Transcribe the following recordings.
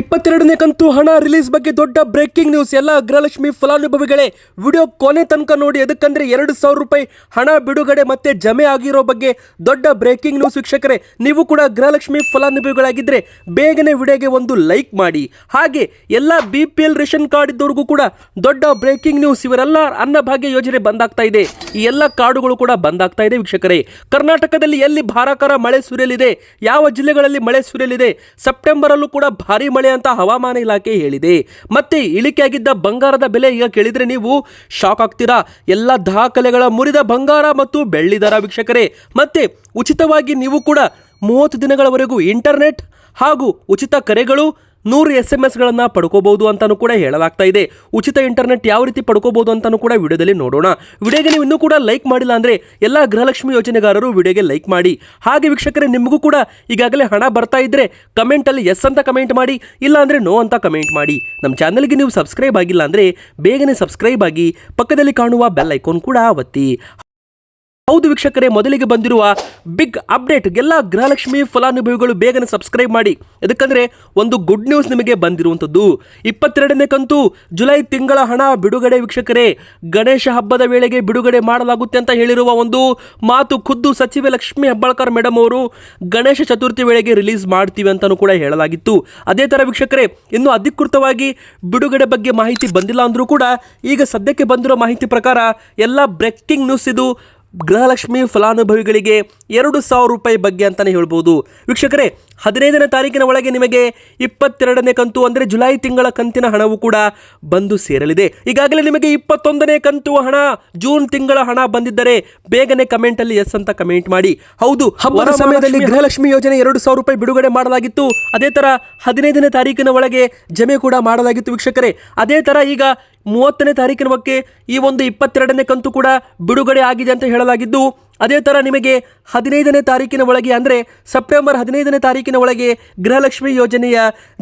ಇಪ್ಪತ್ತೆರಡನೇ ಕಂತು ಹಣ ರಿಲೀಸ್ ಬಗ್ಗೆ ದೊಡ್ಡ ಬ್ರೇಕಿಂಗ್ ನ್ಯೂಸ್ ಎಲ್ಲ ಗೃಹಲಕ್ಷ್ಮಿ ಫಲಾನುಭವಿಗಳೇ, ವಿಡಿಯೋ ಕೊನೆ ತನಕ ನೋಡಿ ಅದಕ್ಕಂದ್ರೆ ಎರಡು ಸಾವಿರ ರೂಪಾಯಿ ಹಣ ಬಿಡುಗಡೆ ಮತ್ತೆ ಜಮೆ ಆಗಿರೋ ಬಗ್ಗೆ ದೊಡ್ಡ ಬ್ರೇಕಿಂಗ್ ನ್ಯೂಸ್ ವೀಕ್ಷಕರೇ. ನೀವು ಕೂಡ ಗೃಹಲಕ್ಷ್ಮಿ ಫಲಾನುಭವಿಗಳಾಗಿದ್ದರೆ ಬೇಗನೆ ವಿಡಿಯೋಗೆ ಒಂದು ಲೈಕ್ ಮಾಡಿ. ಹಾಗೆ ಎಲ್ಲ B P L ration card ಇದ್ದವ್ರಿಗೂ ಕೂಡ ದೊಡ್ಡ ಬ್ರೇಕಿಂಗ್ ನ್ಯೂಸ್ ಇವರೆಲ್ಲ ಅನ್ನಭಾಗ್ಯ ಯೋಜನೆ ಬಂದಾಗ್ತಾ ಇದೆ. ಈ ಎಲ್ಲ ಕಾರ್ಡುಗಳು ಕೂಡ ಬಂದಾಗ್ತಾ ಇದೆ ವೀಕ್ಷಕರೇ. ಕರ್ನಾಟಕದಲ್ಲಿ ಎಲ್ಲಿ ಭಾರಕರ ಮಳೆ ಸುರಿಯಲಿದೆ, ಯಾವ ಜಿಲ್ಲೆಗಳಲ್ಲಿ ಮಳೆ ಸುರಿಯಲಿದೆ ಸೆಪ್ಟೆಂಬರ್ ಅಲ್ಲೂ ಕೂಡ ಭಾರಿ ಮಳೆ ಅಂತ ಹವಾಮಾನ ಇಲಾಖೆ ಹೇಳಿದೆ. ಮತ್ತೆ ಇಳಿಕೆಯಾಗಿದ್ದ ಬಂಗಾರದ ಬೆಲೆ ಈಗ ಕೇಳಿದ್ರೆ ನೀವು ಶಾಕ್ ಆಗ್ತೀರಾ? ಎಲ್ಲ ದಾಖಲೆಗಳ ಮುರಿದ ಬಂಗಾರ ಮತ್ತು ಬೆಳ್ಳಿ ದರ ವೀಕ್ಷಕರೇ, ಮತ್ತೆ ಉಚಿತವಾಗಿ ನೀವು ಕೂಡ ಮೂವತ್ತು ದಿನಗಳವರೆಗೂ ಇಂಟರ್ನೆಟ್ ಹಾಗೂ ಉಚಿತ ಕರೆಗಳು ನೂರು ಎಸ್ ಎಂ ಎಸ್ಗಳನ್ನು ಪಡ್ಕೋಬಹುದು ಅಂತಾನೂ ಕೂಡ ಹೇಳಲಾಗ್ತಾ ಇದೆ. ಉಚಿತ ಇಂಟರ್ನೆಟ್ ಯಾವ ರೀತಿ ಪಡ್ಕೋಬಹುದು ಅಂತಾನೂ ಕೂಡ ವಿಡಿಯೋದಲ್ಲಿ ನೋಡೋಣ. ವಿಡಿಯೋಗೆ ನೀವು ಇನ್ನೂ ಕೂಡ ಲೈಕ್ ಮಾಡಿಲ್ಲ ಅಂದರೆ ಎಲ್ಲ ಗೃಹಲಕ್ಷ್ಮಿ ಯೋಜನೆಗಾರರು ವಿಡಿಯೋಗೆ ಲೈಕ್ ಮಾಡಿ. ಹಾಗೆ ವೀಕ್ಷಕರೇ, ನಿಮಗೂ ಕೂಡ ಈಗಾಗಲೇ ಹಣ ಬರ್ತಾ ಇದ್ದರೆ ಕಮೆಂಟಲ್ಲಿ ಎಸ್ ಅಂತ ಕಮೆಂಟ್ ಮಾಡಿ, ಇಲ್ಲ ಅಂದರೆ ನೋ ಅಂತ ಕಮೆಂಟ್ ಮಾಡಿ. ನಮ್ಮ ಚಾನಲ್ಗೆ ನೀವು ಸಬ್ಸ್ಕ್ರೈಬ್ ಆಗಿಲ್ಲ ಅಂದರೆ ಬೇಗನೆ ಸಬ್ಸ್ಕ್ರೈಬ್ ಆಗಿ ಪಕ್ಕದಲ್ಲಿ ಕಾಣುವ ಬೆಲ್ ಐಕಾನ್ ಕೂಡ ಒತ್ತಿ ಹೌದು ವೀಕ್ಷಕರೇ, ಮೊದಲಿಗೆ ಬಂದಿರುವ ಬಿಗ್ ಅಪ್ಡೇಟ್ ಎಲ್ಲ ಗೃಹಲಕ್ಷ್ಮಿ ಫಲಾನುಭವಿಗಳು ಬೇಗನೆ ಸಬ್ಸ್ಕ್ರೈಬ್ ಮಾಡಿ. ಯಾಕಂದ್ರೆ ಒಂದು ಗುಡ್ ನ್ಯೂಸ್ ನಿಮಗೆ ಬಂದಿರುವಂಥದ್ದು. ಇಪ್ಪತ್ತೆರಡನೇ ಕಂತು ಜುಲೈ ತಿಂಗಳ ಹಣ ಬಿಡುಗಡೆ ವೀಕ್ಷಕರೇ. ಗಣೇಶ ಹಬ್ಬದ ವೇಳೆಗೆ ಬಿಡುಗಡೆ ಮಾಡಲಾಗುತ್ತೆ ಅಂತ ಹೇಳಿರುವ ಒಂದು ಮಾತು ಖುದ್ದು ಸಚಿವೆ ಲಕ್ಷ್ಮಿ ಹೆಬ್ಬಾಳ್ಕರ್ ಮೇಡಮ್ ಅವರು ಗಣೇಶ ಚತುರ್ಥಿ ವೇಳೆಗೆ ರಿಲೀಸ್ ಮಾಡ್ತೀವಿ ಅಂತಲೂ ಕೂಡ ಹೇಳಲಾಗಿತ್ತು. ಅದೇ ಥರ ವೀಕ್ಷಕರೇ, ಇನ್ನು ಅಧಿಕೃತವಾಗಿ ಬಿಡುಗಡೆ ಬಗ್ಗೆ ಮಾಹಿತಿ ಬಂದಿಲ್ಲ ಅಂದರೂ ಕೂಡ ಈಗ ಸದ್ಯಕ್ಕೆ ಬಂದಿರೋ ಮಾಹಿತಿ ಪ್ರಕಾರ ಎಲ್ಲ ಬ್ರೇಕಿಂಗ್ ನ್ಯೂಸ್ ಇದು ಗೃಹಲಕ್ಷ್ಮಿ ಫಲಾನುಭವಿಗಳಿಗೆ ಎರಡು ಸಾವಿರ ರೂಪಾಯಿ ಬಗ್ಗೆ ಅಂತಲೇ ಹೇಳ್ಬೋದು. ವೀಕ್ಷಕರೇ ಹದಿನೈದನೇ ತಾರೀಕಿನ ಒಳಗೆ ನಿಮಗೆ ಇಪ್ಪತ್ತೆರಡನೇ ಕಂತು ಅಂದರೆ ಜುಲೈ ತಿಂಗಳ ಕಂತಿನ ಹಣವು ಕೂಡ ಬಂದು ಸೇರಲಿದೆ. ಈಗಾಗಲೇ ನಿಮಗೆ ಇಪ್ಪತ್ತೊಂದನೇ ಕಂತು ಹಣ ಜೂನ್ ತಿಂಗಳ ಹಣ ಬಂದಿದ್ದರೆ ಬೇಗನೆ ಕಮೆಂಟಲ್ಲಿ ಎಸ್ ಅಂತ ಕಮೆಂಟ್ ಮಾಡಿ. ಹೌದು ಹಬ್ಬದ ಸಮಯದಲ್ಲಿ ಗೃಹಲಕ್ಷ್ಮಿ ಯೋಜನೆ ಎರಡು ಸಾವಿರ ರೂಪಾಯಿ ಬಿಡುಗಡೆ ಮಾಡಲಾಗಿತ್ತು. ಅದೇ ಥರ ಹದಿನೈದನೇ ತಾರೀಕಿನ ಒಳಗೆ ಜಮೆ ಕೂಡ ಮಾಡಲಾಗಿತ್ತು ವೀಕ್ಷಕರೇ. ಅದೇ ಥರ ಈಗ ಮೂವತ್ತನೇ ತಾರೀಕಿನ ಬಗ್ಗೆ ಈ ಒಂದು ಇಪ್ಪತ್ತೆರಡನೇ ಕಂತು ಕೂಡ ಬಿಡುಗಡೆ ಆಗಿದೆ ಅಂತ ಹೇಳಲಾಗಿದ್ದು, ಅದೇ ಥರ ನಿಮಗೆ ಹದಿನೈದನೇ ತಾರೀಕಿನ ಒಳಗೆ ಅಂದರೆ ಸೆಪ್ಟೆಂಬರ್ ಹದಿನೈದನೇ ತಾರೀಕಿನ ಒಳಗೆ ಗೃಹಲಕ್ಷ್ಮಿ ಯೋಜನೆಯ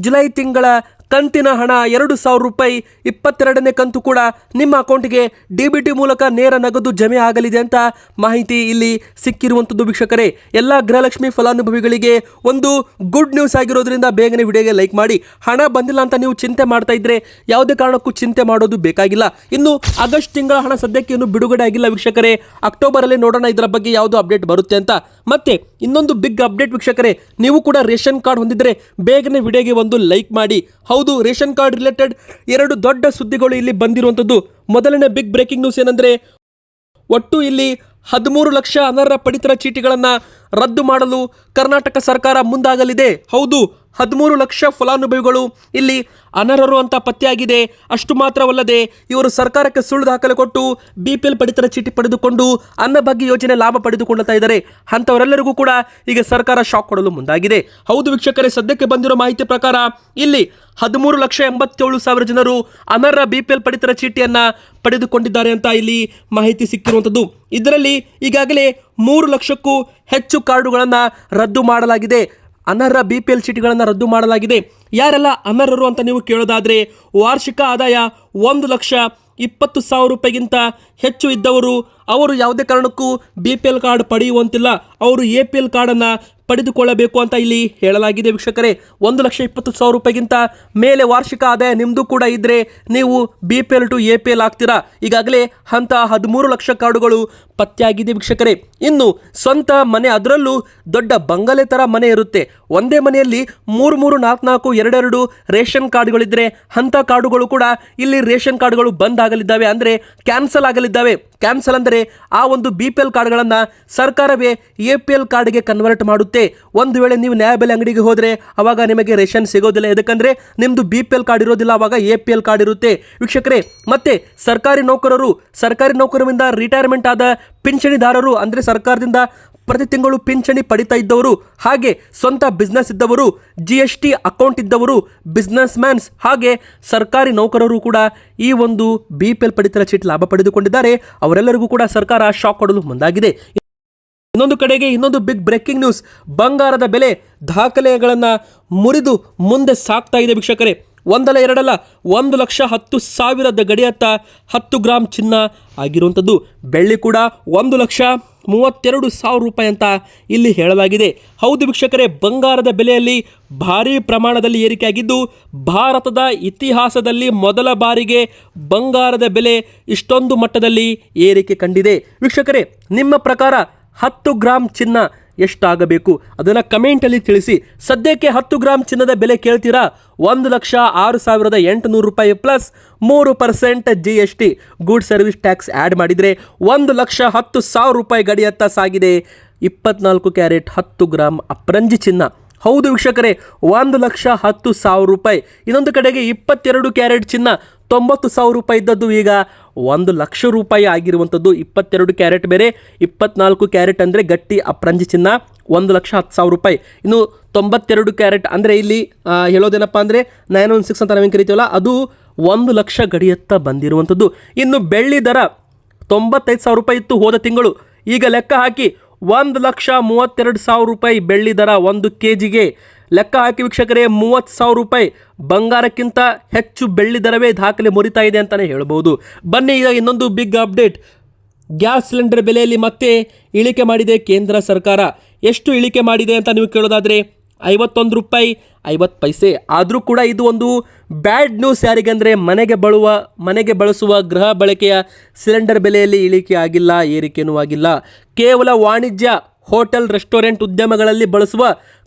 ಜುಲೈ ತಿಂಗಳ ಕಂತಿನ ಹಣ ಎರಡು ಸಾವಿರ ರೂಪಾಯಿ, ಇಪ್ಪತ್ತೆರಡನೇ ಕಂತು ಕೂಡ ನಿಮ್ಮ ಅಕೌಂಟ್ಗೆ ಡಿ ಬಿ ಟಿ ಮೂಲಕ ನೇರ ನಗದು ಜಮೆ ಆಗಲಿದೆ ಅಂತ ಮಾಹಿತಿ ಇಲ್ಲಿ ಸಿಕ್ಕಿರುವಂಥದ್ದು ವೀಕ್ಷಕರೇ. ಎಲ್ಲ ಗೃಹಲಕ್ಷ್ಮಿ ಫಲಾನುಭವಿಗಳಿಗೆ ಒಂದು ಗುಡ್ ನ್ಯೂಸ್ ಆಗಿರೋದ್ರಿಂದ ಬೇಗನೆ ವಿಡಿಯೋಗೆ ಲೈಕ್ ಮಾಡಿ. ಹಣ ಬಂದಿಲ್ಲ ಅಂತ ನೀವು ಚಿಂತೆ ಮಾಡ್ತಾ ಇದ್ರೆ ಯಾವುದೇ ಕಾರಣಕ್ಕೂ ಚಿಂತೆ ಮಾಡೋದು ಬೇಕಾಗಿಲ್ಲ. ಇನ್ನು ಆಗಸ್ಟ್ ತಿಂಗಳ ಹಣ ಸದ್ಯಕ್ಕೆ ಇನ್ನೂ ಬಿಡುಗಡೆ ಆಗಿಲ್ಲ ವೀಕ್ಷಕರೇ. ಅಕ್ಟೋಬರಲ್ಲಿ ನೋಡೋಣ ಇದರ ಬಗ್ಗೆ ಯಾವುದು ಅಪ್ಡೇಟ್ ಬರುತ್ತೆ ಅಂತ. ಮತ್ತೆ ಇನ್ನೊಂದು ಬಿಗ್ ಅಪ್ಡೇಟ್ ವೀಕ್ಷಕರೇ, ನೀವು ಕೂಡ ರೇಷನ್ ಕಾರ್ಡ್ ಹೊಂದಿದ್ರೆ ಬೇಗನೆ ವಿಡಿಯೋಗೆ ಒಂದು ಲೈಕ್ ಮಾಡಿ. ರೇಷನ್ ಕಾರ್ಡ್ ರಿಲೇಟೆಡ್ ಎರಡು ದೊಡ್ಡ ಸುದ್ದಿಗಳು ಇಲ್ಲಿ ಬಂದಿರುವಂಥದ್ದು. ಮೊದಲನೇ ಬಿಗ್ ಬ್ರೇಕಿಂಗ್ ನ್ಯೂಸ್ ಏನಂದರೆ, ಒಟ್ಟು ಇಲ್ಲಿ ಹದಿಮೂರು ಲಕ್ಷ ಅನರ್ಹ ಪಡಿತರ ಚೀಟಿಗಳನ್ನು ರದ್ದು ಮಾಡಲು ಕರ್ನಾಟಕ ಸರ್ಕಾರ ಮುಂದಾಗಲಿದೆ. ಹೌದು ಹದಿಮೂರು ಲಕ್ಷ ಫಲಾನುಭವಿಗಳು ಇಲ್ಲಿ ಅನರ್ಹರು ಅಂತ ಪತ್ತೆಯಾಗಿದೆ. ಅಷ್ಟು ಮಾತ್ರವಲ್ಲದೆ ಇವರು ಸರ್ಕಾರಕ್ಕೆ ಸುಳ್ಳು ದಾಖಲೆ ಕೊಟ್ಟು ಬಿ ಪಿ ಎಲ್ ಪಡಿತರ ಚೀಟಿ ಪಡೆದುಕೊಂಡು ಅನ್ನಭಾಗ್ಯ ಯೋಜನೆ ಲಾಭ ಪಡೆದುಕೊಳ್ಳುತ್ತಾ ಇದ್ದಾರೆ. ಅಂಥವರೆಲ್ಲರಿಗೂ ಕೂಡ ಈಗ ಸರ್ಕಾರ ಶಾಕ್ ಕೊಡಲು ಮುಂದಾಗಿದೆ. ಹೌದು ವೀಕ್ಷಕರೇ, ಸದ್ಯಕ್ಕೆ ಬಂದಿರೋ ಮಾಹಿತಿ ಪ್ರಕಾರ ಇಲ್ಲಿ ಹದಿಮೂರು ಲಕ್ಷ ಎಂಬತ್ತೇಳು ಸಾವಿರ ಜನರು ಅನರ್ಹ ಬಿ ಪಿ ಎಲ್ ಪಡಿತರ ಚೀಟಿಯನ್ನು ಪಡೆದುಕೊಂಡಿದ್ದಾರೆ ಅಂತ ಇಲ್ಲಿ ಮಾಹಿತಿ ಸಿಕ್ಕಿರುವಂಥದ್ದು. ಇದರಲ್ಲಿ ಈಗಾಗಲೇ ಮೂರು ಲಕ್ಷಕ್ಕೂ ಹೆಚ್ಚು ಕಾರ್ಡುಗಳನ್ನು ರದ್ದು ಮಾಡಲಾಗಿದೆ. ಅನರ್ಹ ಬಿ ಪಿ ಎಲ್ ಚೀಟಿಗಳನ್ನು ರದ್ದು ಮಾಡಲಾಗಿದೆ. ಯಾರೆಲ್ಲ ಅನರ್ಹರು ಅಂತ ನೀವು ಕೇಳೋದಾದರೆ, ವಾರ್ಷಿಕ ಆದಾಯ ಒಂದು ಲಕ್ಷ ಇಪ್ಪತ್ತು ಸಾವಿರ ರೂಪಾಯಿಗಿಂತ ಹೆಚ್ಚು ಇದ್ದವರು ಅವರು ಯಾವುದೇ ಕಾರಣಕ್ಕೂ ಬಿ ಪಿ ಎಲ್ ಕಾರ್ಡ್ ಪಡೆಯುವಂತಿಲ್ಲ. ಅವರು ಎ ಪಿ ಎಲ್ ಕಾರ್ಡನ್ನು ಪಡೆದುಕೊಳ್ಳಬೇಕು ಅಂತ ಇಲ್ಲಿ ಹೇಳಲಾಗಿದೆ ವೀಕ್ಷಕರೇ. ಒಂದು ಲಕ್ಷ ಇಪ್ಪತ್ತು ಸಾವಿರ ರೂಪಾಯಿಗಿಂತ ಮೇಲೆ ವಾರ್ಷಿಕ ಆದಾಯ ನಿಮ್ಮದು ಕೂಡ ಇದ್ದರೆ ನೀವು B P L to A P L ಆಗ್ತೀರಾ. ಈಗಾಗಲೇ ಅಂತ ಹದಿಮೂರು ಲಕ್ಷ ಕಾರ್ಡುಗಳು ಪತ್ತೆಯಾಗಿದೆ ವೀಕ್ಷಕರೇ. ಇನ್ನು ಸ್ವಂತ ಮನೆ ಅದರಲ್ಲೂ ದೊಡ್ಡ ಬಂಗಲೆ ಥರ ಮನೆ ಇರುತ್ತೆ. ಒಂದೇ ಮನೆಯಲ್ಲಿ ಮೂರು ಮೂರು ನಾಲ್ಕು ನಾಲ್ಕು ಎರಡೆರಡು ರೇಷನ್ ಕಾರ್ಡ್ಗಳಿದ್ದರೆ ಅಂಥ ಕಾರ್ಡುಗಳು ಕೂಡ ಇಲ್ಲಿ ರೇಷನ್ ಕಾರ್ಡ್ಗಳು ಬಂದ್ ಆಗಲಿದ್ದಾವೆ. ಅಂದರೆ ಕ್ಯಾನ್ಸಲ್ ಆಗಲಿದ್ದಾವೆ. ಕ್ಯಾನ್ಸಲ್ ಅಂದರೆ ಆ ಒಂದು ಬಿ ಪಿ ಎಲ್ ಕಾರ್ಡ್ಗಳನ್ನು ಸರ್ಕಾರವೇ ಎ ಪಿ ಎಲ್ ಕಾರ್ಡ್ಗೆ ಕನ್ವರ್ಟ್ ಮಾಡುತ್ತೆ. ಒಂದು ವೇಳೆ ನೀವು ನ್ಯಾಯಬೆಲೆ ಅಂಗಡಿಗೆ ಹೋದರೆ ಅವಾಗ ನಿಮಗೆ ರೇಷನ್ ಸಿಗೋದಿಲ್ಲ. ಯಾಕಂದರೆ ನಿಮ್ಮದು ಬಿ ಪಿ ಎಲ್ ಕಾರ್ಡ್ ಇರೋದಿಲ್ಲ, ಅವಾಗ ಎ ಪಿ ಎಲ್ ಕಾರ್ಡ್ ಇರುತ್ತೆ. ವೀಕ್ಷಕರೇ, ಮತ್ತೆ ಸರ್ಕಾರಿ ನೌಕರರು, ಸರ್ಕಾರಿ ನೌಕರರಿಂದ ರಿಟೈರ್ಮೆಂಟ್ ಆದ ಪಿಂಚಣಿದಾರರು ಅಂದರೆ ಸರ್ಕಾರದಿಂದ ಪ್ರತಿ ತಿಂಗಳು ಪಿಂಚಣಿ ಪಡಿತಾ ಇದ್ದವರು, ಹಾಗೆ ಸ್ವಂತ ಬಿಸ್ನೆಸ್ ಇದ್ದವರು ಜಿ ಎಸ್ ಟಿ ಅಕೌಂಟ್ ಇದ್ದವರು ಬಿಸ್ನೆಸ್ ಮ್ಯಾನ್ಸ್ ಹಾಗೆ ಸರ್ಕಾರಿ ನೌಕರರು ಕೂಡ ಈ ಒಂದು ಬಿ ಪಿ ಎಲ್ ಪಡಿತರ ಚೀಟಿ ಲಾಭ ಪಡೆದುಕೊಂಡಿದ್ದಾರೆ. ಅವರೆಲ್ಲರಿಗೂ ಕೂಡ ಸರ್ಕಾರ ಶಾಕ್ ಕೊಡಲು ಮುಂದಾಗಿದೆ. ಇನ್ನೊಂದು ಕಡೆಗೆ ಇನ್ನೊಂದು ಬಿಗ್ ಬ್ರೇಕಿಂಗ್ ನ್ಯೂಸ್ ಬಂಗಾರದ ಬೆಲೆ ದಾಖಲೆಗಳನ್ನು ಮುರಿದು ಮುಂದೆ ಸಾಗ್ತಾ ಇದೆ ವೀಕ್ಷಕರೇ. ಒಂದಲ್ಲ ಎರಡಲ್ಲ, ಒಂದು ಲಕ್ಷ ಹತ್ತು ಸಾವಿರದ ಗಡಿಯತ್ತ ಹತ್ತು ಗ್ರಾಮ್ ಚಿನ್ನ ಆಗಿರುವಂಥದ್ದು. ಬೆಳ್ಳಿ ಕೂಡ ಒಂದು ಲಕ್ಷ ಮೂವತ್ತೆರಡು ಸಾವಿರ ರೂಪಾಯಿ ಅಂತ ಇಲ್ಲಿ ಹೇಳಲಾಗಿದೆ. ಹೌದು ವೀಕ್ಷಕರೇ, ಬಂಗಾರದ ಬೆಲೆಯಲ್ಲಿ ಭಾರೀ ಪ್ರಮಾಣದಲ್ಲಿ ಏರಿಕೆಯಾಗಿದ್ದು, ಭಾರತದ ಇತಿಹಾಸದಲ್ಲಿ ಮೊದಲ ಬಾರಿಗೆ ಬಂಗಾರದ ಬೆಲೆ ಇಷ್ಟೊಂದು ಮಟ್ಟದಲ್ಲಿ ಏರಿಕೆ ಕಂಡಿದೆ. ವೀಕ್ಷಕರೇ, ನಿಮ್ಮ ಪ್ರಕಾರ ಹತ್ತು ಗ್ರಾಮ್ ಚಿನ್ನ ಎಷ್ಟಾಗಬೇಕು? ಅದನ್ನು ಕಮೆಂಟಲ್ಲಿ ತಿಳಿಸಿ. ಸದ್ಯಕ್ಕೆ ಹತ್ತು ಗ್ರಾಮ್ ಚಿನ್ನದ ಬೆಲೆ ಕೇಳ್ತೀರಾ? ಒಂದು ಲಕ್ಷ ಆರು ಸಾವಿರದ ಎಂಟುನೂರು ರೂಪಾಯಿ ಪ್ಲಸ್ ಮೂರು percent G S T good service tax add ಮಾಡಿದರೆ ಒಂದು ಲಕ್ಷ ಹತ್ತು ಸಾವಿರ ರೂಪಾಯಿ ಗಡಿಯತ್ತ ಸಾಗಿದೆ. ಇಪ್ಪತ್ನಾಲ್ಕು ಕ್ಯಾರೆಟ್ ಹತ್ತು ಗ್ರಾಮ್ ಅಪ್ರಂಜಿ ಚಿನ್ನ. ಹೌದು ವೀಕ್ಷಕರೇ, ಒಂದು ಲಕ್ಷ ಹತ್ತು ಸಾವಿರ ರೂಪಾಯಿ. ಇನ್ನೊಂದು ಕಡೆಗೆ ಇಪ್ಪತ್ತೆರಡು ಕ್ಯಾರೆಟ್ ಚಿನ್ನ. ತೊಂಬತ್ತು ಸಾವಿರ ರೂಪಾಯಿ ಇದ್ದದ್ದು ಈಗ ಒಂದು ಲಕ್ಷ ರೂಪಾಯಿ ಆಗಿರುವಂಥದ್ದು. ಇಪ್ಪತ್ತೆರಡು ಕ್ಯಾರೆಟ್ ಬೇರೆ, ಇಪ್ಪತ್ನಾಲ್ಕು ಕ್ಯಾರೆಟ್ ಅಂದರೆ ಗಟ್ಟಿ ಅಪ್ರಂಜಿ ಚಿನ್ನ, ಒಂದು ಲಕ್ಷ ಹತ್ತು ಸಾವಿರ ರೂಪಾಯಿ. ಇನ್ನು ತೊಂಬತ್ತೆರಡು ಕ್ಯಾರೆಟ್ ಅಂದರೆ ಇಲ್ಲಿ ಹೇಳೋದೇನಪ್ಪ ಅಂದರೆ ನೈನ್ ಒನ್ ಸಿಕ್ಸ್ ಅಂತ ನಾವೇನು ಕರಿತೀವಲ್ಲ, ಅದು ಒಂದು ಲಕ್ಷ ಗಡಿಯತ್ತ ಬಂದಿರುವಂಥದ್ದು. ಇನ್ನು ಬೆಳ್ಳಿ ದರ ತೊಂಬತ್ತೈದು ಸಾವಿರ ರೂಪಾಯಿ ಇತ್ತು ಹೋದ ತಿಂಗಳು. ಈಗ ಲೆಕ್ಕ ಹಾಕಿ ಒಂದು ಲಕ್ಷ ಮೂವತ್ತೆರಡು ಸಾವಿರ ರೂಪಾಯಿ ಬೆಳ್ಳಿ ದರ ಒಂದು ಕೆ ಜಿಗೆ ಲೆಕ್ಕ ಹಾಕಿ ವೀಕ್ಷಕರೇ, ಮೂವತ್ತು ಸಾವಿರ ರೂಪಾಯಿ ಬಂಗಾರಕ್ಕಿಂತ ಹೆಚ್ಚು ಬೆಳ್ಳಿ ದರವೇ ದಾಖಲೆ ಮುರಿತಾ ಇದೆ ಅಂತಲೇ ಹೇಳ್ಬೋದು. ಬನ್ನಿ ಈಗ ಇನ್ನೊಂದು ಬಿಗ್ ಅಪ್ಡೇಟ್ ಗ್ಯಾಸ್ ಸಿಲಿಂಡರ್ ಬೆಲೆಯಲ್ಲಿ ಮತ್ತೆ ಇಳಿಕೆ ಮಾಡಿದೆ ಕೇಂದ್ರ ಸರ್ಕಾರ. ಎಷ್ಟು ಇಳಿಕೆ ಮಾಡಿದೆ ಅಂತ ನೀವು ಕೇಳೋದಾದರೆ ಐವತ್ತೊಂದು ರೂಪಾಯಿ, ಐವತ್ತು ಪೈಸೆ. ಆದರೂ ಕೂಡ ಇದು ಒಂದು ಬ್ಯಾಡ್ ನ್ಯೂಸ್ ಯಾರಿಗಂದರೆ ಮನೆಗೆ ಬಳುವ, ಮನೆಗೆ ಬಳಸುವ ಗೃಹ ಬಳಕೆಯ ಸಿಲಿಂಡರ್ ಬೆಲೆಯಲ್ಲಿ ಇಳಿಕೆ ಆಗಿಲ್ಲ ಏರಿಕೆಯೂ ಆಗಿಲ್ಲ ಕೇವಲ ವಾಣಿಜ್ಯ, ಹೋಟೆಲ್, ರೆಸ್ಟೋರೆಂಟ್ ಉದ್ಯಮಗಳಲ್ಲಿ ಬಳಸುವ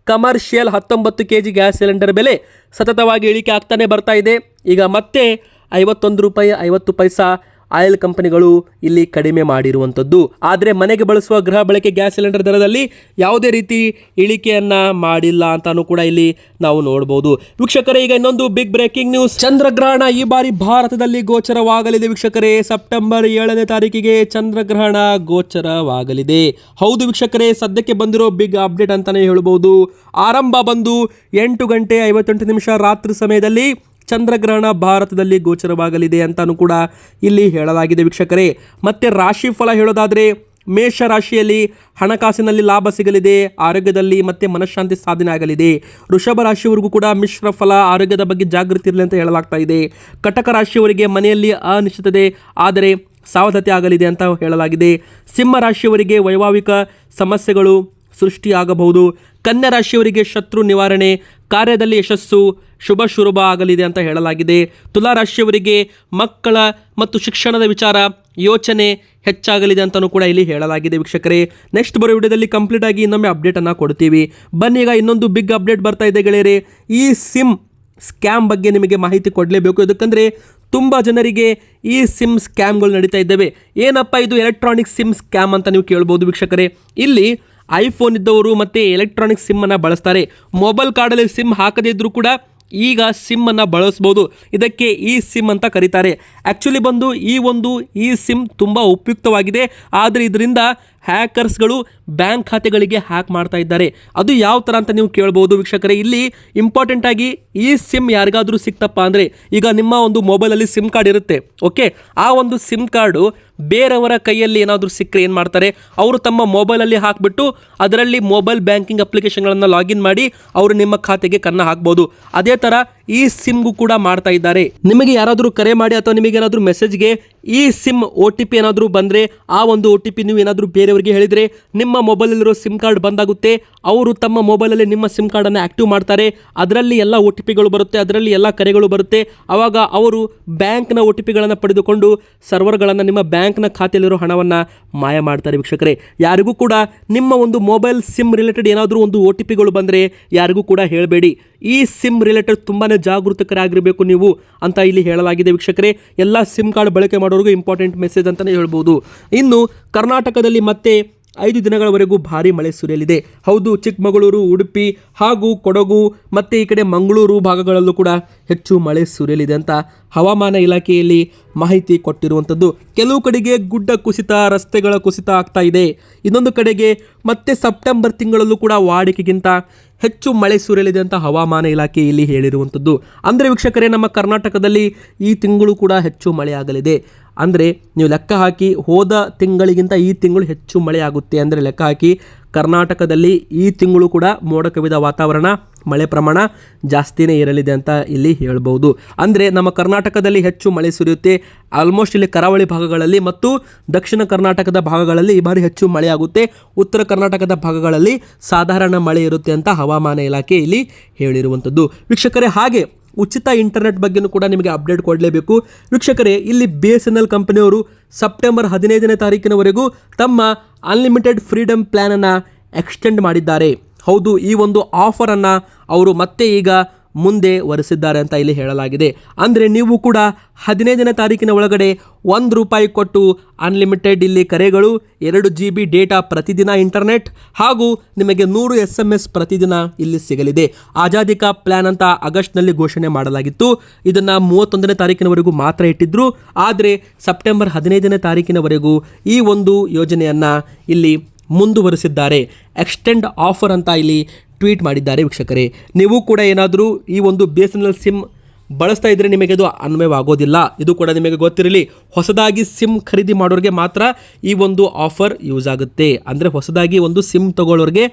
ಕಮರ್ಷಿಯಲ್ ಹತ್ತೊಂಬತ್ತು ಕೆ ಜಿ ಗ್ಯಾಸ್ ಸಿಲಿಂಡರ್ ಬೆಲೆ ಸತತವಾಗಿ ಇಳಿಕೆ ಆಗ್ತಾನೆ ಬರ್ತಾ ಇದೆ. ಈಗ ಮತ್ತೆ ಐವತ್ತೊಂದು ರೂಪಾಯಿ, ಐವತ್ತು ಪೈಸಾ ಆಯಿಲ್ ಕಂಪನಿಗಳು ಇಲ್ಲಿ ಕಡಿಮೆ ಮಾಡಿರುವಂಥದ್ದು. ಆದರೆ ಮನೆಗೆ ಬಳಸುವ ಗೃಹ ಬಳಕೆ ಗ್ಯಾಸ್ ಸಿಲಿಂಡರ್ ದರದಲ್ಲಿ ಯಾವುದೇ ರೀತಿ ಇಳಿಕೆಯನ್ನ ಮಾಡಿಲ್ಲ ಅಂತಾನು ಕೂಡ ಇಲ್ಲಿ ನಾವು ನೋಡಬಹುದು ವೀಕ್ಷಕರೇ, ಈಗ ಇನ್ನೊಂದು ಬಿಗ್ ಬ್ರೇಕಿಂಗ್ ನ್ಯೂಸ್ ಚಂದ್ರಗ್ರಹಣ ಈ ಬಾರಿ ಭಾರತದಲ್ಲಿ ಗೋಚರವಾಗಲಿದೆ ವೀಕ್ಷಕರೇ. ಸೆಪ್ಟೆಂಬರ್ ಏಳನೇ ತಾರೀಕಿಗೆ ಚಂದ್ರಗ್ರಹಣ ಗೋಚರವಾಗಲಿದೆ. ಹೌದು ವೀಕ್ಷಕರೇ, ಸದ್ಯಕ್ಕೆ ಬಂದಿರೋ ಬಿಗ್ ಅಪ್ಡೇಟ್ ಅಂತಾನೆ ಹೇಳ್ಬೋದು. ಆರಂಭ ಬಂದು ಎಂಟು ಗಂಟೆ ಐವತ್ತೆಂಟು ನಿಮಿಷ ರಾತ್ರಿ ಸಮಯದಲ್ಲಿ ಚಂದ್ರಗ್ರಹಣ ಭಾರತದಲ್ಲಿ ಗೋಚರವಾಗಲಿದೆ ಅಂತಾನೂ ಕೂಡ ಇಲ್ಲಿ ಹೇಳಲಾಗಿದೆ ವೀಕ್ಷಕರೇ. ಮತ್ತೆ ರಾಶಿ ಫಲ ಹೇಳೋದಾದರೆ ಮೇಷ ರಾಶಿಯಲ್ಲಿ ಹಣಕಾಸಿನಲ್ಲಿ ಲಾಭ ಸಿಗಲಿದೆ, ಆರೋಗ್ಯದಲ್ಲಿ ಮತ್ತೆ ಮನಃಶಾಂತಿ ಸಾಧನೆ ಆಗಲಿದೆ. ವೃಷಭ ರಾಶಿಯವರಿಗೂ ಕೂಡ ಮಿಶ್ರ ಫಲ, ಆರೋಗ್ಯದ ಬಗ್ಗೆ ಜಾಗೃತಿ ಇರಲಿ ಅಂತ ಹೇಳಲಾಗ್ತಾ ಇದೆ. ಕಟಕ ರಾಶಿಯವರಿಗೆ ಮನೆಯಲ್ಲಿ ಅನಿಶ್ಚಿತತೆ, ಆದರೆ ಸಾವಧತೆ ಆಗಲಿದೆ ಅಂತ ಹೇಳಲಾಗಿದೆ. ಸಿಂಹ ರಾಶಿಯವರಿಗೆ ವೈವಾಹಿಕ ಸಮಸ್ಯೆಗಳು ಸೃಷ್ಟಿಯಾಗಬಹುದು. ಕನ್ಯಾ ರಾಶಿಯವರಿಗೆ ಶತ್ರು ನಿವಾರಣೆ ಕಾರ್ಯದಲ್ಲಿ ಯಶಸ್ಸು, ಶುಭ ಶುರುಭ ಆಗಲಿದೆ ಅಂತ ಹೇಳಲಾಗಿದೆ. ತುಲಾರಾಶಿಯವರಿಗೆ ಮಕ್ಕಳ ಮತ್ತು ಶಿಕ್ಷಣದ ವಿಚಾರ, ಯೋಚನೆ ಹೆಚ್ಚಾಗಲಿದೆ ಅಂತಲೂ ಕೂಡ ಇಲ್ಲಿ ಹೇಳಲಾಗಿದೆ ವೀಕ್ಷಕರೇ. ನೆಕ್ಸ್ಟ್ ಬರೋ ವಿಡಿಯೋದಲ್ಲಿ ಕಂಪ್ಲೀಟ್ ಆಗಿ ಇನ್ನೊಮ್ಮೆ ಅಪ್ಡೇಟನ್ನು ಕೊಡ್ತೀವಿ. ಬನ್ನಿ, ಈಗ ಇನ್ನೊಂದು ಬಿಗ್ ಅಪ್ಡೇಟ್ ಬರ್ತಾ ಇದೆ ಗೆಳೆಯರೇ. ಈ ಸಿಮ್ ಸ್ಕ್ಯಾಮ್ ಬಗ್ಗೆ ನಿಮಗೆ ಮಾಹಿತಿ ಕೊಡಲೇಬೇಕು. ಯಾಕಂದರೆ ತುಂಬ ಜನರಿಗೆ ಈ ಸಿಮ್ ಸ್ಕ್ಯಾಮ್ಗಳು ನಡೀತಾ ಇದ್ದಾವೆ. ಏನಪ್ಪ ಇದು ಎಲೆಕ್ಟ್ರಾನಿಕ್ ಸಿಮ್ ಸ್ಕ್ಯಾಮ್ ಅಂತ ನೀವು ಕೇಳ್ಬೋದು ವೀಕ್ಷಕರೇ. ಇಲ್ಲಿ ಐಫೋನ್ ಇದ್ದವರು ಮತ್ತು ಎಲೆಕ್ಟ್ರಾನಿಕ್ ಸಿಮ್ಮನ್ನು ಬಳಸ್ತಾರೆ. ಮೊಬೈಲ್ ಕಾರ್ಡಲ್ಲಿ ಸಿಮ್ ಹಾಕದೇ ಇದ್ದರೂ ಕೂಡ ಈಗ ಸಿಮ್ಮನ್ನು ಬಳಸ್ಬೋದು. ಇದಕ್ಕೆ ಈ ಸಿಮ್ ಅಂತ ಕರೀತಾರೆ. ಆ್ಯಕ್ಚುಲಿ ಬಂದು ಈ ಒಂದು ಈ ಸಿಮ್ ತುಂಬ ಉಪಯುಕ್ತವಾಗಿದೆ. ಆದರೆ ಇದರಿಂದ ಹ್ಯಾಕರ್ಸ್ಗಳು ಬ್ಯಾಂಕ್ ಖಾತೆಗಳಿಗೆ ಹ್ಯಾಕ್ ಮಾಡ್ತಾ ಇದ್ದಾರೆ. ಅದು ಯಾವ ಥರ ಅಂತ ನೀವು ಕೇಳ್ಬೋದು ವೀಕ್ಷಕರೇ. ಇಲ್ಲಿ ಇಂಪಾರ್ಟೆಂಟ್ ಆಗಿ ಈ ಸಿಮ್ ಯಾರಿಗಾದರೂ ಸಿಕ್ತಪ್ಪ ಅಂದರೆ ಈಗ ನಿಮ್ಮ ಒಂದು ಮೊಬೈಲಲ್ಲಿ ಸಿಮ್ ಕಾರ್ಡ್ ಇರುತ್ತೆ. ಓಕೆ ಆ ಒಂದು ಸಿಮ್ ಕಾರ್ಡು ಬೇರೆಯವರ ಕೈಯಲ್ಲಿ ಏನಾದರೂ ಸಿಕ್ಕರೆ ಏನು ಮಾಡ್ತಾರೆ? ಅವರು ತಮ್ಮ ಮೊಬೈಲಲ್ಲಿ ಹಾಕಿಬಿಟ್ಟು ಅದರಲ್ಲಿ ಮೊಬೈಲ್ ಬ್ಯಾಂಕಿಂಗ್ ಅಪ್ಲಿಕೇಶನ್ಗಳನ್ನು ಲಾಗಿನ್ ಮಾಡಿ ಅವರು ನಿಮ್ಮ ಖಾತೆಗೆ ಕನ್ನ ಹಾಕ್ಬೋದು. ಅದೇ ಥರ ಈ ಸಿಮ್ಗೂ ಕೂಡ ಮಾಡ್ತಾ ಇದ್ದಾರೆ. ನಿಮಗೆ ಯಾರಾದರೂ ಕರೆ ಮಾಡಿ ಅಥವಾ ನಿಮಗೆ ಏನಾದರೂ ಮೆಸೇಜ್ಗೆ ಈ ಸಿಮ್ ಓ ಟಿ ಪಿ ಏನಾದರೂ ಬಂದರೆ, ಆ ಒಂದು ಒ ಟಿ ಪಿ ನೀವು ಏನಾದರೂ ಬೇರೆಯವರಿಗೆ ಹೇಳಿದರೆ, ನಿಮ್ಮ ಮೊಬೈಲಲ್ಲಿರೋ ಸಿಮ್ ಕಾರ್ಡ್ ಬಂದಾಗುತ್ತೆ. ಅವರು ತಮ್ಮ ಮೊಬೈಲಲ್ಲಿ ನಿಮ್ಮ ಸಿಮ್ ಕಾರ್ಡನ್ನು ಆ್ಯಕ್ಟಿವ್ ಮಾಡ್ತಾರೆ. ಅದರಲ್ಲಿ ಎಲ್ಲ ಒ ಟಿ ಪಿಗಳು ಬರುತ್ತೆ, ಅದರಲ್ಲಿ ಎಲ್ಲ ಕರೆಗಳು ಬರುತ್ತೆ. ಆವಾಗ ಅವರು ಬ್ಯಾಂಕ್ನ ಒ ಟಿ ಪಿಗಳನ್ನು ಪಡೆದುಕೊಂಡು ಸರ್ವರ್ಗಳನ್ನು ನಿಮ್ಮ ಬ್ಯಾಂಕ್ನ ಖಾತೆಯಲ್ಲಿರೋ ಹಣವನ್ನು ಮಾಯ ಮಾಡ್ತಾರೆ ವೀಕ್ಷಕರೇ. ಯಾರಿಗೂ ಕೂಡ ನಿಮ್ಮ ಒಂದು ಮೊಬೈಲ್ ಸಿಮ್ ರಿಲೇಟೆಡ್ ಏನಾದರೂ ಒಂದು ಒ ಟಿ ಪಿಗಳು ಬಂದರೆ ಯಾರಿಗೂ ಕೂಡ ಹೇಳಬೇಡಿ. ಈ ಸಿಮ್ ರಿಲೇಟೆಡ್ ತುಂಬಾ ಜಾಗೃತಕರಾಗಿರಬೇಕು ನೀವು ಅಂತ ಇಲ್ಲಿ ಹೇಳಲಾಗಿದೆ ವೀಕ್ಷಕರೇ. ಎಲ್ಲ ಸಿಮ್ ಕಾರ್ಡ್ ಬಳಕೆ ಮಾಡೋರಿಗೂ ಇಂಪಾರ್ಟೆಂಟ್ ಮೆಸೇಜ್ ಅಂತಲೇ ಹೇಳ್ಬೋದು. ಇನ್ನು ಕರ್ನಾಟಕದಲ್ಲಿ ಮತ್ತೆ ಐದು ದಿನಗಳವರೆಗೂ ಭಾರಿ ಮಳೆ ಸುರಿಯಲಿದೆ. ಹೌದು, ಚಿಕ್ಕಮಗಳೂರು, ಉಡುಪಿ ಹಾಗೂ ಕೊಡಗು ಮತ್ತು ಈ ಕಡೆ ಮಂಗಳೂರು ಭಾಗಗಳಲ್ಲೂ ಕೂಡ ಹೆಚ್ಚು ಮಳೆ ಸುರಿಯಲಿದೆ ಅಂತ ಹವಾಮಾನ ಇಲಾಖೆಯಲ್ಲಿ ಮಾಹಿತಿ ಕೊಟ್ಟಿರುವಂಥದ್ದು. ಕೆಲವು ಕಡೆಗೆ ಗುಡ್ಡ ಕುಸಿತ, ರಸ್ತೆಗಳ ಕುಸಿತ ಆಗ್ತಾ ಇದೆ. ಇನ್ನೊಂದು ಕಡೆಗೆ ಮತ್ತೆ ಸೆಪ್ಟೆಂಬರ್ ತಿಂಗಳಲ್ಲೂ ಕೂಡ ವಾಡಿಕೆಗಿಂತ ಹೆಚ್ಚು ಮಳೆ ಸುರಿಯಲಿದೆ ಅಂತ ಹವಾಮಾನ ಇಲಾಖೆ ಇಲ್ಲಿ ಹೇಳಿರುವಂಥದ್ದು. ಅಂದರೆ ವೀಕ್ಷಕರೇ, ನಮ್ಮ ಕರ್ನಾಟಕದಲ್ಲಿ ಈ ತಿಂಗಳು ಕೂಡ ಹೆಚ್ಚು ಮಳೆಯಾಗಲಿದೆ ಅಂದರೆ ನೀವು ಲೆಕ್ಕ ಹಾಕಿ ಹೋದ ತಿಂಗಳಿಗಿಂತ ಈ ತಿಂಗಳು ಹೆಚ್ಚು ಮಳೆ ಆಗುತ್ತೆ ಅಂದರೆ ಲೆಕ್ಕ ಹಾಕಿ ಕರ್ನಾಟಕದಲ್ಲಿ ಈ ತಿಂಗಳು ಕೂಡ ಮೋಡ ಕವಿದ ವಾತಾವರಣ, ಮಳೆ ಪ್ರಮಾಣ ಜಾಸ್ತಿನೇ ಇರಲಿದೆ ಅಂತ ಇಲ್ಲಿ ಹೇಳ್ಬೋದು. ಅಂದರೆ ನಮ್ಮ ಕರ್ನಾಟಕದಲ್ಲಿ ಹೆಚ್ಚು ಮಳೆ ಸುರಿಯುತ್ತೆ ಆಲ್ಮೋಸ್ಟ್ ಇಲ್ಲಿ ಕರಾವಳಿ ಭಾಗಗಳಲ್ಲಿ ಮತ್ತು ದಕ್ಷಿಣ ಕರ್ನಾಟಕದ ಭಾಗಗಳಲ್ಲಿ ಈ ಬಾರಿ ಹೆಚ್ಚು ಮಳೆ ಆಗುತ್ತೆ ಉತ್ತರ ಕರ್ನಾಟಕದ ಭಾಗಗಳಲ್ಲಿ ಸಾಧಾರಣ ಮಳೆ ಇರುತ್ತೆ ಅಂತ ಹವಾಮಾನ ಇಲಾಖೆ ಇಲ್ಲಿ ಹೇಳಿರುವಂಥದ್ದು. ವೀಕ್ಷಕರೇ, ಹಾಗೆ ಉಚಿತ ಇಂಟರ್ನೆಟ್ ಬಗ್ಗೆನೂ ಕೂಡ ನಿಮಗೆ ಅಪ್ಡೇಟ್ ಕೊಡಲೇಬೇಕು. ವೀಕ್ಷಕರೇ, ಇಲ್ಲಿ ಬಿ ಎಸ್ ಎನ್ ಎಲ್ ಕಂಪನಿಯವರು ಸೆಪ್ಟೆಂಬರ್ ಹದಿನೈದನೇ ತಾರೀಕಿನವರೆಗೂ ತಮ್ಮ ಅನ್ಲಿಮಿಟೆಡ್ ಫ್ರೀಡಮ್ ಪ್ಲ್ಯಾನನ್ನು ಎಕ್ಸ್ಟೆಂಡ್ ಮಾಡಿದ್ದಾರೆ. ಹೌದು, ಈ ಒಂದು ಆಫರನ್ನು ಅವರು ಮತ್ತೆ ಈಗ ಮುಂದೆ ಒರೆಸಿದ್ದಾರೆ ಅಂತ ಇಲ್ಲಿ ಹೇಳಲಾಗಿದೆ. ಅಂದರೆ ನೀವು ಕೂಡ ಹದಿನೈದನೇ ತಾರೀಕಿನ ಒಳಗಡೆ ಒಂದು ರೂಪಾಯಿ ಕೊಟ್ಟು ಅನ್ಲಿಮಿಟೆಡ್ ಇಲ್ಲಿ ಕರೆಗಳು, ಎರಡು ಜಿ ಬಿ ಡೇಟಾ ಪ್ರತಿದಿನ ಇಂಟರ್ನೆಟ್ ಹಾಗೂ ನಿಮಗೆ ನೂರು ಎಸ್ ಎಂ ಎಸ್ ಪ್ರತಿದಿನ ಇಲ್ಲಿ ಸಿಗಲಿದೆ. ಆಜಾದಿ ಕಾ ಪ್ಲ್ಯಾನ್ ಅಂತ ಆಗಸ್ಟ್ನಲ್ಲಿ ಘೋಷಣೆ ಮಾಡಲಾಗಿತ್ತು. ಇದನ್ನು ಮೂವತ್ತೊಂದನೇ ತಾರೀಕಿನವರೆಗೂ ಮಾತ್ರ ಇಟ್ಟಿದ್ರು. ಆದರೆ ಸೆಪ್ಟೆಂಬರ್ ಹದಿನೈದನೇ ತಾರೀಕಿನವರೆಗೂ ಈ ಒಂದು ಯೋಜನೆಯನ್ನು ಇಲ್ಲಿ ಮುಂದುವರಿಸಿದ್ದಾರೆ. ಎಕ್ಸ್ಟೆಂಡ್ ಆಫರ್ ಅಂತ ಇಲ್ಲಿ ಟ್ವೀಟ್ ಮಾಡಿದ್ದಾರೆ ವೀಕ್ಷಕರೇ. ನೀವು ಕೂಡ ಏನಾದರೂ ಈ ಒಂದು B S N L SIM ಬಳಸ್ತಾ ಇದ್ದರೆ ನಿಮಗೆ ಅದು ಅನ್ವಯವಾಗೋದಿಲ್ಲ. ಇದು ಕೂಡ ನಿಮಗೆ ಗೊತ್ತಿರಲಿ, ಹೊಸದಾಗಿ ಸಿಮ್ ಖರೀದಿ ಮಾಡೋರಿಗೆ ಮಾತ್ರ ಈ ಒಂದು ಆಫರ್ ಯೂಸ್ ಆಗುತ್ತೆ. ಅಂದರೆ ಹೊಸದಾಗಿ ಒಂದು ಸಿಮ್ ತಗೊಳ್ಳೋರಿಗೆ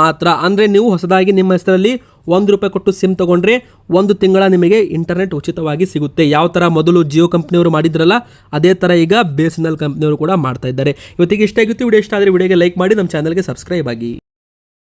ಮಾತ್ರ. ಅಂದರೆ ನೀವು ಹೊಸದಾಗಿ ನಿಮ್ಮ ಹೆಸರಲ್ಲಿ ಒಂದು ರೂಪಾಯಿ ಕೊಟ್ಟು ಸಿಮ್ ತೊಗೊಂಡ್ರೆ ಒಂದು ತಿಂಗಳ ನಿಮಗೆ ಇಂಟರ್ನೆಟ್ ಉಚಿತವಾಗಿ ಸಿಗುತ್ತೆ. ಯಾವ ಥರ ಮೊದಲು ಜಿಯೋ ಕಂಪ್ನಿಯವರು ಮಾಡಿದ್ರಲ್ಲ, ಅದೇ ಥರ ಈಗ ಬಿ ಎಸ್ ಎನ್ ಎಲ್ ಕಂಪ್ನಿಯವರು ಕೂಡ ಮಾಡ್ತಾ ಇದ್ದಾರೆ. ಇವತ್ತಿಗೆ ಇಷ್ಟ ಆಗಿತ್ತು. ವಿಡಿಯೋ ಇಷ್ಟ ಆದರೆ ವಿಡಿಯೋಗೆ ಲೈಕ್ ಮಾಡಿ, ನಮ್ಮ ಚಾನಲ್ಗೆ ಸಬ್ಸ್ಕ್ರೈಬ್ ಆಗಿ.